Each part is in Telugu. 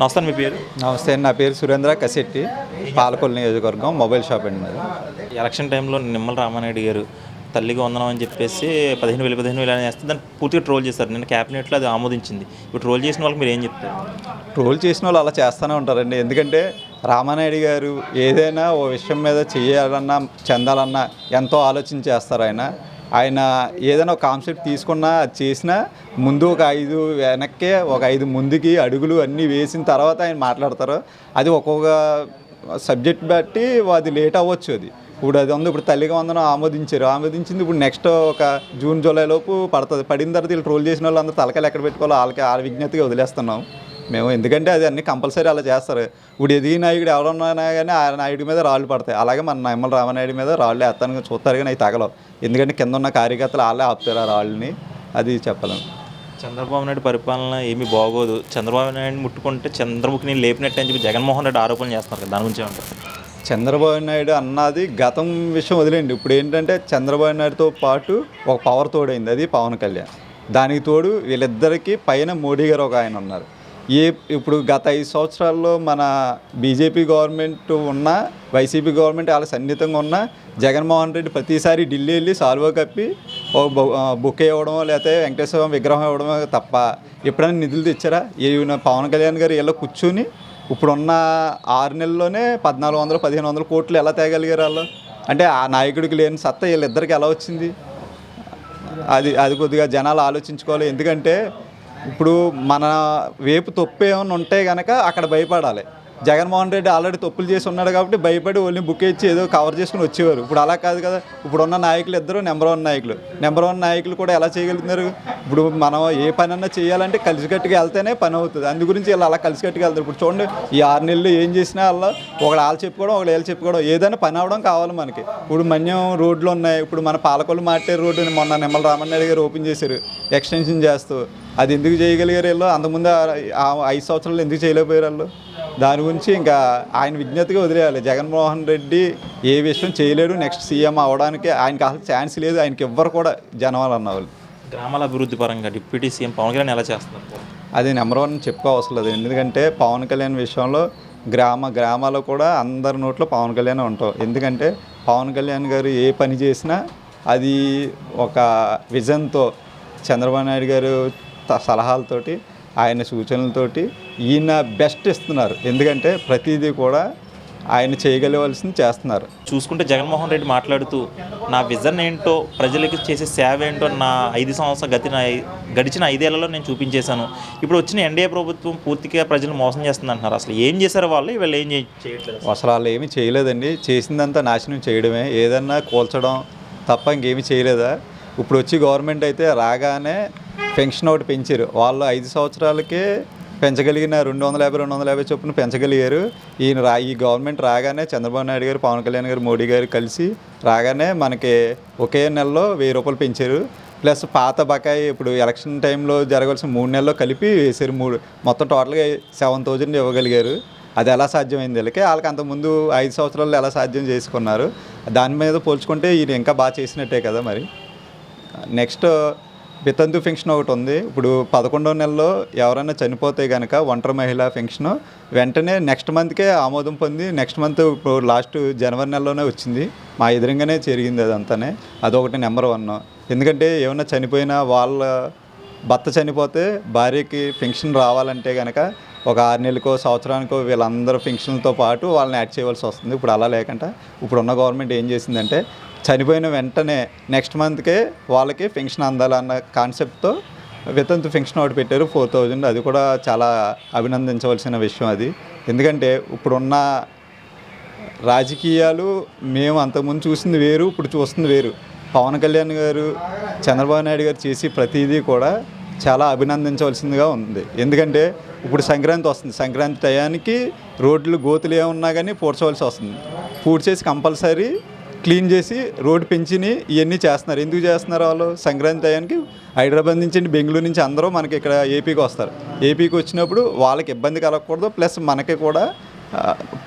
నమస్తే మీ పేరు? నమస్తే నా పేరు సురేంద్ర కసెట్టి పాలకొల్లు నియోజకవర్గం మొబైల్ షాప్ అండి మరి ఎలక్షన్ టైంలో నిమ్మల రామానాయుడు గారు తల్లికి వందనం అని చెప్పేసి పదిహేను వేలు పదిహేను వేలు అని వేస్తే దాన్ని పూర్తిగా ట్రోల్ చేస్తారు నేను క్యాబినెట్లో అది ఆమోదించింది. ఇప్పుడు ట్రోల్ చేసిన వాళ్ళకి మీరు ఏం చెప్తారు? ట్రోల్ చేసిన వాళ్ళు అలా చేస్తూనే ఉంటారండి. ఎందుకంటే రామానాయుడు గారు ఏదైనా ఓ విషయం మీద చేయాలన్నా చెందాలన్నా ఎంతో ఆలోచన చేస్తారు ఆయన. ఆయన ఏదైనా ఒక కాన్సెప్ట్ తీసుకున్నా అది చేసినా ముందు ఒక ఐదు వెనక్కే ఒక ఐదు ముందుకి అడుగులు అన్నీ వేసిన తర్వాత ఆయన మాట్లాడతారు. అది ఒక్కొక్క సబ్జెక్ట్ బట్టి అది లేట్ అవ్వచ్చు అది. ఇప్పుడు అది ఉంది ఇప్పుడు తల్లిగా వందనం ఆమోదించారు. ఆమోదించింది ఇప్పుడు నెక్స్ట్ ఒక జూన్ జూలై లోపు పడుతుంది. పడిన తర్వాత వీళ్ళు ట్రోల్ చేసిన వాళ్ళు అందరూ తలకాయలు ఎక్కడ పెట్టుకోవాలో వాళ్ళకి ఆ విజ్ఞతగా వదిలేస్తున్నాం. మేము ఎందుకంటే అది అన్ని కంపల్సరీ అలా చేస్తారు. ఇప్పుడు ఎదిగి నాయకుడు ఎవరున్నా కానీ ఆ నాయుడి మీద రాళ్ళు పడతాయి. అలాగే మన నిమ్మల రామనాయుడు మీద రాళ్ళు వేస్తాను. చూస్తారు కానీ అవి తగలవు. ఎందుకంటే కింద ఉన్న కార్యకర్తలు వాళ్ళే ఆపుతారు ఆ రాళ్ళని. అది చెప్పలేము చంద్రబాబు నాయుడు పరిపాలన ఏమీ బాగోదు. చంద్రబాబు నాయుడు ముట్టుకుంటే చంద్రముఖిని లేపినట్టు అని చెప్పి జగన్మోహన్ రెడ్డి ఆరోపణలు చేస్తున్నారు కదా. దాని గురించి ఏమంటారు? చంద్రబాబు నాయుడు అన్నది గతం విషయం వదిలేండి. ఇప్పుడు ఏంటంటే చంద్రబాబు నాయుడుతో పాటు ఒక పవర్ తోడైంది. అది పవన్ కళ్యాణ్. దానికి తోడు వీళ్ళిద్దరికీ పైన మోడీ గారు ఒక ఆయన ఉన్నారు. ఏ ఇప్పుడు గత ఐదు సంవత్సరాల్లో మన బీజేపీ గవర్నమెంట్ ఉన్నా వైసీపీ గవర్నమెంట్ వాళ్ళ సన్నిహితంగా ఉన్నా జగన్మోహన్ రెడ్డి ప్రతిసారి ఢిల్లీ వెళ్ళి సాల్వో కప్పి ఓ బొ- ఇవ్వడమో లేకపోతే వెంకటేశ్వర విగ్రహం ఇవ్వడమో తప్ప ఎప్పుడైనా నిధులు తెచ్చారా? ఏ పవన్ కళ్యాణ్ గారు ఇలా కూర్చుని ఇప్పుడున్న ఆరు నెలల్లోనే పద్నాలుగు వందలు పదిహేను వందల కోట్లు ఎలా తేగలిగారు వాళ్ళు? అంటే ఆ నాయకుడికి లేని సత్తా వీళ్ళిద్దరికి ఎలా వచ్చింది? అది అది కొద్దిగా జనాలు ఆలోచించుకోవాలి. ఎందుకంటే ఇప్పుడు మన వేపు తొప్పేమన్నా ఏమైనా ఉంటే కనుక అక్కడ భయపడాలి. జగన్మోహన్ రెడ్డి ఆల్రెడీ తప్పులు చేసి ఉన్నాడు కాబట్టి భయపడి ఓన్లీ బుక్ ఇచ్చి ఏదో కవర్ చేసుకుని వచ్చేవారు. ఇప్పుడు అలా కాదు కదా. ఇప్పుడు ఉన్న నాయకులు ఇద్దరు నెంబర్ వన్ నాయకులు. నెంబర్ వన్ నాయకులు కూడా ఎలా చేయగలుగుతున్నారు? ఇప్పుడు మనం ఏ పని అన్నా చేయాలంటే కలిసికట్టుగా వెళ్తేనే పని అవుతుంది. అందు గురించి వీళ్ళు అలా కలిసికట్టుగా వెళ్తారు. ఇప్పుడు చూడండి ఈ ఆరు నెలలు ఏం చేసినా వాళ్ళు ఒకళ్ళు వాళ్ళు చెప్పుకోవడం ఒకళ్ళు వీళ్ళు చెప్పుకోవడం ఏదైనా పని అవడం కావాలి మనకి. ఇప్పుడు మన్యం రోడ్లు ఉన్నాయి. ఇప్పుడు మన పాలకొల్లు మాటే రోడ్డుని మొన్న నిమ్మల రామన్నాయుడు గారు ఓపెన్ చేశారు. ఎక్స్టెన్షన్ చేస్తూ. అది ఎందుకు చేయగలిగారు వీళ్ళు? అంతకుముందు ఆ ఐదు సంవత్సరాలు ఎందుకు చేయలేకపోయారు వాళ్ళు? దాని గురించి ఇంకా ఆయన విజ్ఞతగా వదిలేయాలి. జగన్మోహన్ రెడ్డి ఏ విషయం చేయలేడు. నెక్స్ట్ సీఎం అవడానికి ఆయనకి అసలు ఛాన్స్ లేదు. ఆయనకి ఎవ్వరు కూడా జనవాళ్ళు అన్నవాళ్ళు గ్రామాల అభివృద్ధి పరంగా డిప్యూటీ సీఎం పవన్ కళ్యాణ్ ఎలా చేస్తున్నారు? అది నెంబర్ వన్ చెప్పుకోవసరం లేదు. ఎందుకంటే పవన్ కళ్యాణ్ విషయంలో గ్రామ గ్రామాల్లో కూడా అందరి నోట్లో పవన్ కళ్యాణ్ ఉంటాం. ఎందుకంటే పవన్ కళ్యాణ్ గారు ఏ పని చేసినా అది ఒక విజన్తో చంద్రబాబు నాయుడు గారు సలహాలతోటి ఆయన సూచనలతోటి ఈయన బెస్ట్ ఇస్తున్నారు. ఎందుకంటే ప్రతిదీ కూడా ఆయన చేయగలవలసింది చేస్తున్నారు. చూసుకుంటే జగన్మోహన్ రెడ్డి మాట్లాడుతూ నా విజన్ ఏంటో ప్రజలకి చేసే సేవ ఏంటో నా ఐదు సంవత్సరాల గతిన గడిచిన ఐదేళ్ళలో నేను చూపించేశాను. ఇప్పుడు వచ్చిన ఎన్డీఏ ప్రభుత్వం పూర్తిగా ప్రజలు మోసం చేస్తుంది అంటున్నారు అసలు ఏం చేశారు వాళ్ళు? వీళ్ళు ఏం చేయ- చేయట్లేదు అసలు వాళ్ళు ఏమీ చేయలేదండి. చేసిందంతా నాశనం చేయడమే. ఏదన్నా కూల్చడం తప్ప ఇంకేమీ చేయలేదా? ఇప్పుడు వచ్చి గవర్నమెంట్ అయితే రాగానే పెన్షన్ ఒకటి పెంచారు. వాళ్ళు ఐదు సంవత్సరాలకే పెంచగలిగిన రెండు వందల యాభై రెండు వందల యాభై చొప్పున పెంచగలిగారు. ఈయన రా ఈ గవర్నమెంట్ రాగానే చంద్రబాబు నాయుడు గారు పవన్ కళ్యాణ్ గారు మోడీ గారు కలిసి రాగానే మనకి ఒకే నెలలో వెయ్యి రూపాయలు పెంచారు. ప్లస్ పాత బకాయి ఇప్పుడు ఎలక్షన్ టైంలో జరగాల్సిన మూడు నెలల్లో కలిపి వేసారు మూడు మొత్తం టోటల్గా సెవెన్ థౌజండ్ ఇవ్వగలిగారు. అది ఎలా సాధ్యమైంది? వీళ్ళకి వాళ్ళకి అంతకుముందు ఐదు సంవత్సరాల్లో ఎలా సాధ్యం చేసుకున్నారు? దాని మీద పోల్చుకుంటే ఈయన ఇంకా బాగా చేసినట్టే కదా మరి? నెక్స్ట్ వితంతు ఫెన్షన్ ఒకటి ఉంది. ఇప్పుడు పదకొండో నెలలో ఎవరైనా చనిపోతే కనుక ఒంటరి మహిళా ఫెన్షన్ వెంటనే నెక్స్ట్ మంత్కే ఆమోదం పొంది నెక్స్ట్ మంత్ ఇప్పుడు లాస్ట్ జనవరి నెలలోనే వచ్చింది. మా ఎదురుగానే జరిగింది అదంతానే. అదొకటి నెంబర్ వన్. ఎందుకంటే ఏమైనా చనిపోయినా వాళ్ళ భర్త చనిపోతే భార్యకి పెన్షన్ రావాలంటే కనుక ఒక ఆరు నెలలకో సంవత్సరానికో వీళ్ళందరూ పెన్షన్లతో పాటు వాళ్ళని యాడ్ చేయవలసి వస్తుంది. ఇప్పుడు అలా లేకుండా ఇప్పుడున్న గవర్నమెంట్ ఏం చేసిందంటే చనిపోయిన వెంటనే నెక్స్ట్ మంత్కే వాళ్ళకి పెన్షన్ అందాలన్న కాన్సెప్ట్తో వితంతు పెన్షన్ ఒకటి పెట్టారు ఫోర్ థౌజండ్ అది కూడా చాలా అభినందించవలసిన విషయం అది. ఎందుకంటే ఇప్పుడున్న రాజకీయాలు మేము అంతకుముందు చూసింది వేరు ఇప్పుడు చూస్తుంది వేరు. పవన్ కళ్యాణ్ గారు చంద్రబాబు నాయుడు గారు చేసి ప్రతిదీ కూడా చాలా అభినందించవలసిందిగా ఉంది. ఎందుకంటే ఇప్పుడు సంక్రాంతి వస్తుంది. సంక్రాంతి టయానికి రోడ్లు గోతులు ఏమున్నా కానీ పూడ్చవలసి వస్తుంది. పూడ్చేసి కంపల్సరీ క్లీన్ చేసి రోడ్డు పెంచిని ఇవన్నీ చేస్తున్నారు. ఎందుకు చేస్తున్నారు వాళ్ళు? సంక్రాంతి టయానికి హైదరాబాద్ నుంచి బెంగళూరు నుంచి అందరూ మనకి ఇక్కడ ఏపీకి వస్తారు. ఏపీకి వచ్చినప్పుడు వాళ్ళకి ఇబ్బంది కలగకూడదు. ప్లస్ మనకి కూడా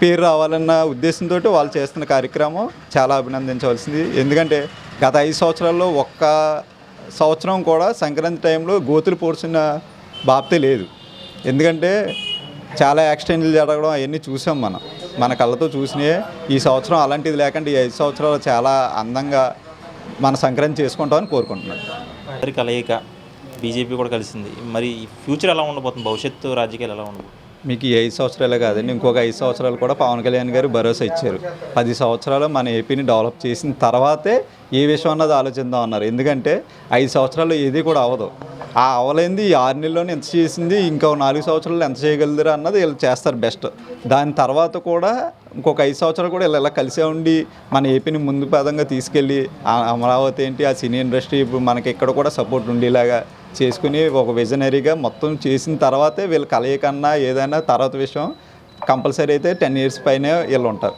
పేరు రావాలన్న ఉద్దేశంతో వాళ్ళు చేస్తున్న కార్యక్రమం చాలా అభినందించవలసింది. ఎందుకంటే గత ఐదు సంవత్సరాల్లో ఒక్క సంవత్సరం కూడా సంక్రాంతి టైంలో గోతులు పోడ్చిన బాప్తే లేదు. ఎందుకంటే చాలా యాక్సిడెంట్లు జరగడం అవన్నీ చూసాం మనం. మన కళ్ళతో చూసినాయే ఈ సంవత్సరం అలాంటిది లేకుండా ఈ ఐదు సంవత్సరాలు చాలా అందంగా మన సంక్రాంతి చేసుకుంటామని కోరుకుంటున్నాను. అందరి కలయిక బీజేపీ కూడా కలిసింది. మరి ఈ ఫ్యూచర్ ఎలా ఉండబోతుంది? భవిష్యత్తు రాజకీయాలు ఎలా ఉండబోతుంది? మీకు ఈ ఐదు సంవత్సరాలే కాదండి ఇంకొక ఐదు సంవత్సరాలు కూడా పవన్ కళ్యాణ్ గారు భరోసా ఇచ్చారు. పది సంవత్సరాలు మన ఏపీని డెవలప్ చేసిన తర్వాతే ఏ విషయం అన్నది ఆలోచిద్దాం అన్నారు. ఎందుకంటే ఐదు సంవత్సరాలు ఏది కూడా అవ్వదు. ఆ అవలైంది ఈ ఆరు నెలల్లోనే ఎంత చేసింది ఇంకో నాలుగు సంవత్సరాలు ఎంత చేయగలరు అన్నది వీళ్ళు చేస్తారు బెస్ట్. దాని తర్వాత కూడా ఇంకొక ఐదు సంవత్సరాలు కూడా వీళ్ళు ఇలా కలిసే ఉండి మన ఏపీని ముందు పదంగా తీసుకెళ్ళి ఆ అమరావతి ఏంటి ఆ సినీ ఇండస్ట్రీ ఇప్పుడు మనకి ఇక్కడ కూడా సపోర్ట్ ఉండేలాగా చేసుకుని ఒక విజనరీగా మొత్తం చేసిన తర్వాతే వీళ్ళు కలయికన్నా ఏదైనా తర్వాత విషయం కంపల్సరీ అయితే టెన్ ఇయర్స్ పైనే వీళ్ళు ఉంటారు.